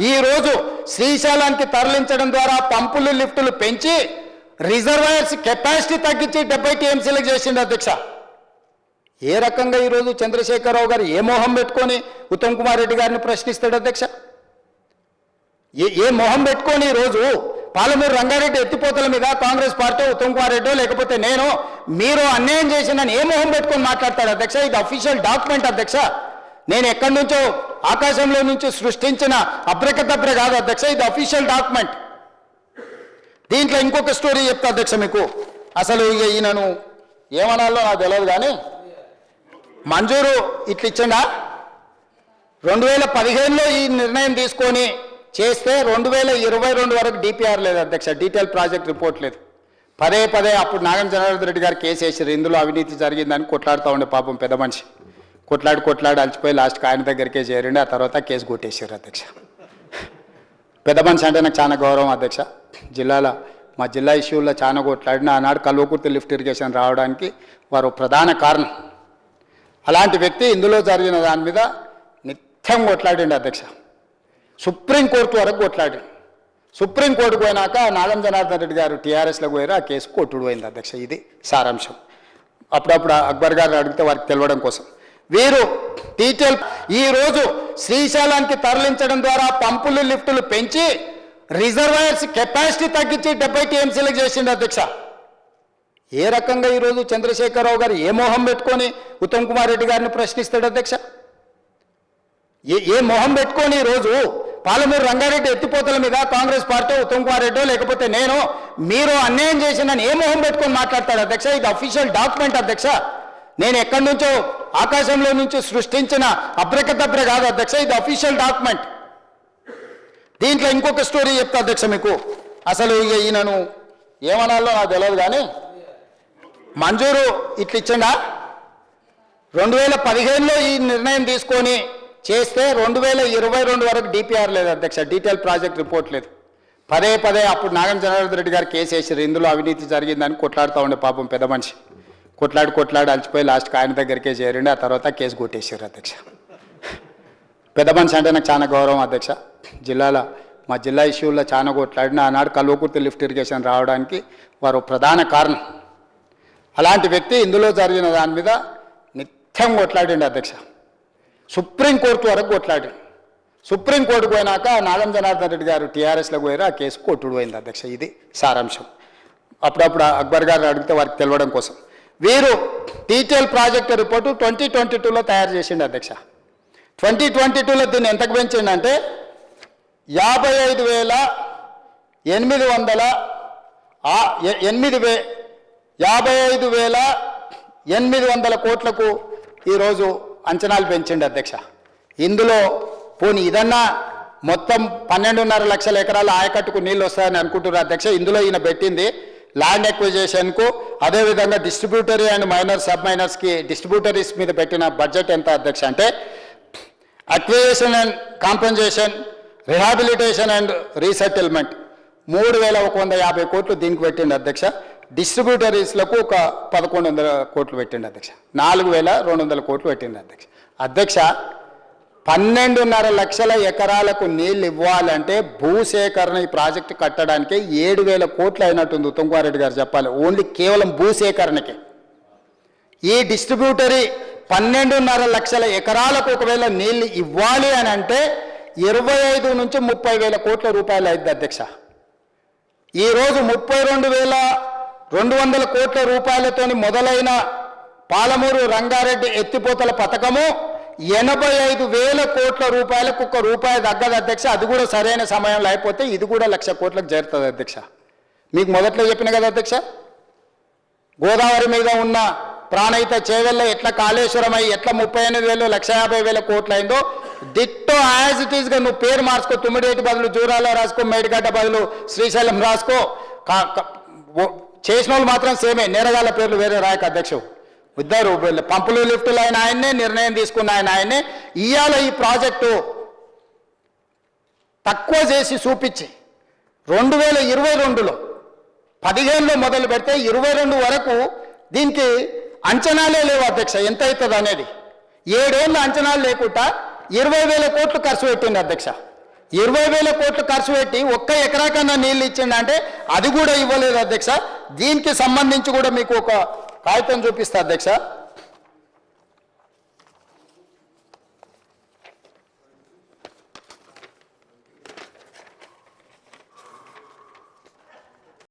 ఈ రోజు శ్రీశైలానికి తరలించడం ద్వారా పంపులు లిఫ్టులు పెంచి రిజర్వాయర్స్ కెపాసిటీ తగ్గించి డెబ్బై టీఎంసీలకు చేసింది అధ్యక్ష. ఏ రకంగా ఈరోజు చంద్రశేఖరరావు గారు ఏ మోహం పెట్టుకొని ఉత్తమ్ కుమార్ రెడ్డి గారిని ప్రశ్నిస్తాడు అధ్యక్ష? ఏ ఏ మొహం పెట్టుకొని ఈరోజు పాలమూరు రంగారెడ్డి ఎత్తిపోతల మీద కాంగ్రెస్ పార్టీ ఉత్తమ్ కుమార్ రెడ్డి లేకపోతే నేను మీరు అన్యాయం చేసిందని ఏ మొహం పెట్టుకొని మాట్లాడతాడు అధ్యక్ష? ఇది అఫీషియల్ డాక్యుమెంట్ అధ్యక్ష. నేను ఎక్కడి నుంచో ఆకాశంలో నుంచి సృష్టించిన అబ్రకదబ్ర కాదు అధ్యక్ష ఇది అఫీషియల్ డాక్యుమెంట్ దీంట్లో ఇంకొక స్టోరీ చెప్తా అధ్యక్ష మీకు. అసలు ఇక ఈయనను ఏమనాలో నాకు తెలియదు కానీ మంజూరు ఇట్లా ఇచ్చిండా? రెండు వేల పదిహేనులో ఈ నిర్ణయం తీసుకొని చేస్తే రెండు వేల ఇరవై రెండు వరకు డిపిఆర్ లేదు అధ్యక్ష డీటెయిల్ ప్రాజెక్ట్ రిపోర్ట్ లేదు. పదే పదే అప్పుడు నాగం జనార్దన్ రెడ్డి గారు కేసు వేసారు ఇందులో అవినీతి జరిగిందని కొట్లాడుతూ ఉండే పాపం పెద్ద మనిషి. కొట్లాడి కొట్లాడి అలసిపోయి లాస్ట్కి ఆయన దగ్గరికే చేరండి. ఆ తర్వాత కేసు కొట్టేసారు అధ్యక్ష. పెద్ద మనిషి అంటే నాకు చాలా గౌరవం అధ్యక్ష. జిల్లాలో మా జిల్లా ఇష్యూల్లో చాలా కొట్లాడిన. ఆనాడు కల్వకుర్తి లిఫ్ట్ ఇరిగేషన్ రావడానికి వారు ప్రధాన కారణం. అలాంటి వ్యక్తి ఇందులో జరిగిన దాని మీద నిత్యం కొట్లాడండి అధ్యక్ష. సుప్రీంకోర్టు వరకు కొట్లాడి సుప్రీంకోర్టు పోయినాక నాగం జనార్దన్ రెడ్డి గారు టీఆర్ఎస్లో పోయారు ఆ కేసు కొట్టుడు పోయింది అధ్యక్ష. ఇది సారాంశం. అప్పుడప్పుడు అక్బర్ గారు అడిగితే వారికి తెలవడం కోసం. వీరు టీచర్ ఈ రోజు శ్రీశైలానికి తరలించడం ద్వారా పంపులు లిఫ్టులు పెంచి రిజర్వాయర్స్ కెపాసిటీ తగ్గించి డెబ్బై టీఎంసీలకు చేసిండు అధ్యక్ష. ఏ రకంగా ఈరోజు చంద్రశేఖరరావు గారు ఏ మోహం పెట్టుకొని ఉత్తమ్ కుమార్ రెడ్డి గారిని ప్రశ్నిస్తాడు అధ్యక్ష? ఏ ఏ మొహం పెట్టుకొని ఈరోజు పాలమూరు రంగారెడ్డి ఎత్తిపోతల మీద కాంగ్రెస్ పార్టీ ఉత్తమ్ కుమార్ రెడ్డి లేకపోతే నేను మీరు అన్యాయం చేసిందని ఏ మొహం పెట్టుకొని మాట్లాడతాడు అధ్యక్ష? ఇది అఫీషియల్ డాక్యుమెంట్ అధ్యక్ష. నేను ఎక్కడి నుంచో ఆకాశంలో నుంచి సృష్టించిన అబ్రకదబ్ర కాదు అధ్యక్ష ఇది అఫీషియల్ డాక్యుమెంట్ దీంట్లో ఇంకొక స్టోరీ చెప్తా అధ్యక్ష మీకు. అసలు ఇక ఈయనను ఏమనాలో నాకు తెలియదు కానీ మంజూరు ఇట్లా ఇచ్చిండా? రెండు వేల పదిహేనులో ఈ నిర్ణయం తీసుకొని చేస్తే రెండు వేల ఇరవై రెండు వరకు డిపిఆర్ లేదు అధ్యక్ష డీటెయిల్ ప్రాజెక్ట్ రిపోర్ట్ లేదు. పదే పదే అప్పుడు నాగం జనార్దన్ రెడ్డి గారు కేసు వేసారు ఇందులో అవినీతి జరిగిందని కొట్లాడుతూ ఉండే పాపం పెద్ద మనిషి. కొట్లాడి కొట్లాడి అలసిపోయి లాస్ట్కి ఆయన దగ్గరికే చేరిండి. ఆ తర్వాత కేసు కొట్టేసారు అధ్యక్ష. పెద్ద మనిషి అంటే నాకు చాలా గౌరవం అధ్యక్ష. జిల్లాలో మా జిల్లా ఇష్యూల్లో చాలా కొట్లాడిన. ఆనాడు కల్వకుర్తి లిఫ్ట్ ఇరిగేషన్ రావడానికి వారు ప్రధాన కారణం. అలాంటి వ్యక్తి ఇందులో జరిగిన దాని మీద నిత్యం కొట్లాడిండి అధ్యక్ష. సుప్రీంకోర్టు వరకు కొట్లాడి సుప్రీంకోర్టు పోయినాక నాగం జనార్దన్ రెడ్డి గారు టీఆర్ఎస్లో పోయారు. ఆ కేసు కొట్టుడు పోయింది అధ్యక్ష. ఇది సారాంశం. అప్పుడప్పుడు అక్బర్ గారు అడిగితే వారికి తెలవడం కోసం. వీరు detail project report twenty twenty టూలో తయారు చేసిండు అధ్యక్ష. ట్వంటీ ట్వంటీ టూలో దీన్ని ఎంతకు పెంచిండంటే యాభై ఐదు వేల ఎనిమిది వందల ఎనిమిది వే యాభై ఐదు వేల ఎనిమిది వందల కోట్లకు ఈరోజు అంచనాలు పెంచిండు అధ్యక్ష. ఇందులో పోనీ ఇదన్నా మొత్తం పన్నెండున్నర లక్షల ఎకరాల ఆయకట్టుకు నీళ్ళు వస్తాయని అనుకుంటున్నారు అధ్యక్ష. ఇందులో ఈయన పెట్టింది ల్యాండ్ ఎక్విజేషన్కు అదేవిధంగా డిస్ట్రిబ్యూటరీ అండ్ మైనర్ సబ్ మైనర్స్కి డిస్ట్రిబ్యూటరీస్ మీద పెట్టిన బడ్జెట్ ఎంత అధ్యక్ష అంటే acquisition and compensation rehabilitation and resettlement మూడు వేల ఒక వంద యాభై కోట్లు దీనికి పెట్టిండు అధ్యక్ష. డిస్ట్రిబ్యూటరీస్లకు ఒక పదకొండు వందల కోట్లు పెట్టిండు అధ్యక్ష. నాలుగు వేల రెండు వందల కోట్లు పెట్టిండు అధ్యక్ష. అధ్యక్ష పన్నెండున్నర లక్షల ఎకరాలకు నీళ్ళు ఇవ్వాలంటే భూసేకరణ ఈ ప్రాజెక్టు కట్టడానికి ఏడు వేల కోట్లు అయినట్టుంది ఉత్తమ్ కుమార్ రెడ్డి గారు చెప్పాలి. ఓన్లీ కేవలం భూసేకరణకి. ఈ డిస్ట్రిబ్యూటరీ పన్నెండున్నర లక్షల ఎకరాలకు ఒకవేళ నీళ్ళు ఇవ్వాలి అని అంటే ఇరవై ఐదు నుంచి ముప్పై వేల కోట్ల రూపాయలు అయింది అధ్యక్ష. ఈరోజు ముప్పై రెండు వేల రెండు వందల కోట్ల రూపాయలతోని మొదలైన పాలమూరు రంగారెడ్డి ఎత్తిపోతల పథకము ఎనభై ఐదు వేల కోట్ల రూపాయలకు ఒక రూపాయి తగ్గదు అధ్యక్ష. అది కూడా సరైన సమయంలో అయిపోతే ఇది కూడా లక్ష కోట్లకు చేరుతుంది అధ్యక్ష. మీకు మొదట్లో చెప్పిన కదా అధ్యక్ష? గోదావరి మీద ఉన్న ప్రాణహిత చేవెళ్ళ ఎట్లా కాళేశ్వరం అయ్యి ఎట్లా ముప్పై ఎనిమిది వేలు లక్ష యాభై వేల కోట్లు అయిందో డిట్టో యాజ్ ఇట్ ఈస్గా నువ్వు పేరు మార్చుకో తుమ్మిడేటి బదులు జూరాలో రాసుకో మేడిగడ్డ బదులు శ్రీశైలం రాసుకో. చేసిన వాళ్ళు మాత్రం సేమే. నేరగాళ్ళ పేర్లు వేరే రాయక అధ్యక్షు ఇద్దరు పంపులు లిఫ్టులు అయిన ఆయన్నే నిర్ణయం తీసుకున్న ఆయన ఆయన్నే ఇవాళ ఈ ప్రాజెక్టు తక్కువ చేసి చూపించి. రెండు వేల ఇరవై రెండులో పదిహేనులో మొదలు పెడితే ఇరవై రెండు వరకు దీనికి అంచనాలే లేవు అధ్యక్ష ఎంత అవుతుంది అనేది. ఏడేళ్ళ అంచనాలు లేకుండా ఇరవై వేల కోట్లు ఖర్చు పెట్టింది అధ్యక్ష. ఇరవై వేల కోట్లు ఖర్చు పెట్టి ఒక్క ఎకరా కన్నా నీళ్ళు ఇచ్చిండంటే అది కూడా ఇవ్వలేదు అధ్యక్ష. దీనికి సంబంధించి కూడా మీకు ఒక కాగితం చూపిస్తా అధ్యక్ష.